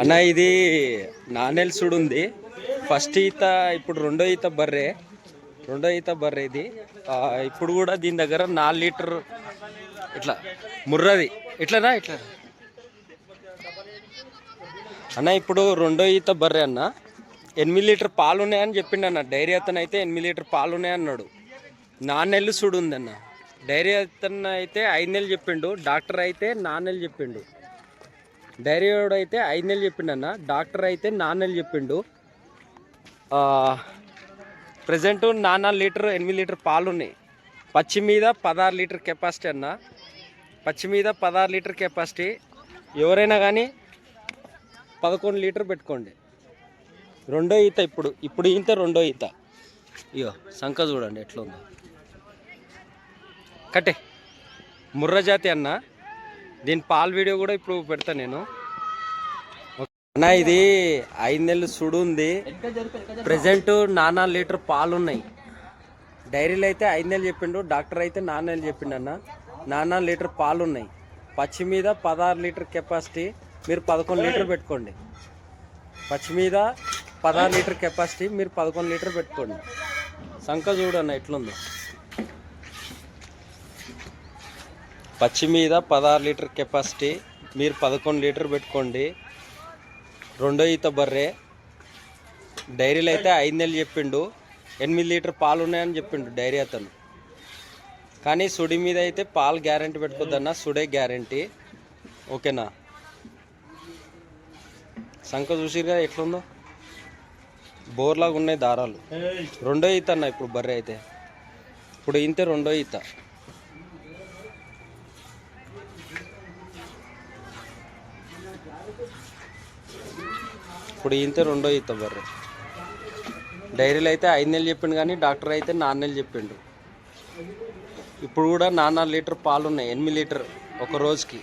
అన్న ఇది నాణేలు సుడు ఉంది ఫస్ట్ ఈత ఇప్పుడు రెండో ఈత బర్రె. రెండో ఈత బర్రె ఇది. ఇప్పుడు కూడా దీని దగ్గర నాలుగు లీటర్ ఇట్లా ముర్రది. ఇట్లనా ఇట్లా అన్న ఇప్పుడు రెండో ఈత బర్రె అన్న. ఎనిమిది లీటర్ పాలు ఉన్నాయని చెప్పిండు అన్న. డైరీ అతను అయితే ఎనిమిది లీటర్ పాలు ఉన్నాయన్నాడు నాన్నెళ్ళు సుడు ఉంది అన్న. డైరీ అతను అయితే ఐదు నెలలు చెప్పిండు. డాక్టర్ అయితే నాన్నెలు చెప్పిండు. డైరీ అయితే ఐదు నెలలు చెప్పిండు అన్న డాక్టర్ అయితే నాలుగు నెలలు చెప్పిండు. ప్రజెంట్ నాన్న లీటర్ ఎనిమిది లీటర్ పాలు ఉన్నాయి పచ్చి మీద పదహారు లీటర్ కెపాసిటీ అన్న. పచ్చి మీద పదహారు లీటర్ కెపాసిటీ. ఎవరైనా కానీ పదకొండు లీటర్ పెట్టుకోండి. రెండో ఈత ఇప్పుడు ఇప్పుడు ఈత రెండో ఈత. ఇగో సంఖ చూడండి ఎట్లా ఉందో కట్టే. ముర్రజాతి అన్నా అన్న. దీని పాల వీడియో కూడా ఇప్పుడు పెడతా నేను. అన్న ఇది ఐదు నెలలు సుడు ఉంది. ప్రజెంట్ నానా లీటర్ పాలు ఉన్నాయి. డైరీలో అయితే ఐదు నెలలు చెప్పిండు డాక్టర్ అయితే నాన్న నెలలు చెప్పిండు అన్న. నానా లీటర్ పాలు ఉన్నాయి. పచ్చి మీద పదహారు లీటర్ కెపాసిటీ మీరు పదకొండు లీటర్ పెట్టుకోండి. పచ్చి మీద పదహారు లీటర్ కెపాసిటీ మీరు పదకొండు లీటర్ పెట్టుకోండి. సంఖ చూడన్న ఎట్లుందో. పచ్చి మీద పదహారు లీటర్ కెపాసిటీ మీరు పదకొండు లీటర్ పెట్టుకోండి. రెండో ఈత బర్రె. డైరీలో అయితే ఐదు నెలలు చెప్పిండు. ఎనిమిది లీటర్ పాలు ఉన్నాయని చెప్పిండు డైరీ అతను. కానీ సుడి మీద అయితే పాలు గ్యారంటీ పెట్టుకోద్దన్న సుడే గ్యారంటీ. ఓకేనా? సంఖ చూసిరుగా ఎట్లుందో? బోర్లాగా ఉన్నాయి దారాలు. రెండో ఈత అన్న ఇప్పుడు బర్రె అయితే. ఇప్పుడు ఇంతే రెండో ఈత. ఇప్పుడు ఇంతే రెండో ఈత బర్రె డైరీలో అయితే ఐదు నెలలు చెప్పిండు కానీ డాక్టర్ అయితే నాలుగు నెలలు చెప్పిండు. ఇప్పుడు కూడా నాన్న లీటర్ పాలు ఉన్నాయి ఎనిమిది లీటర్ ఒక రోజుకి.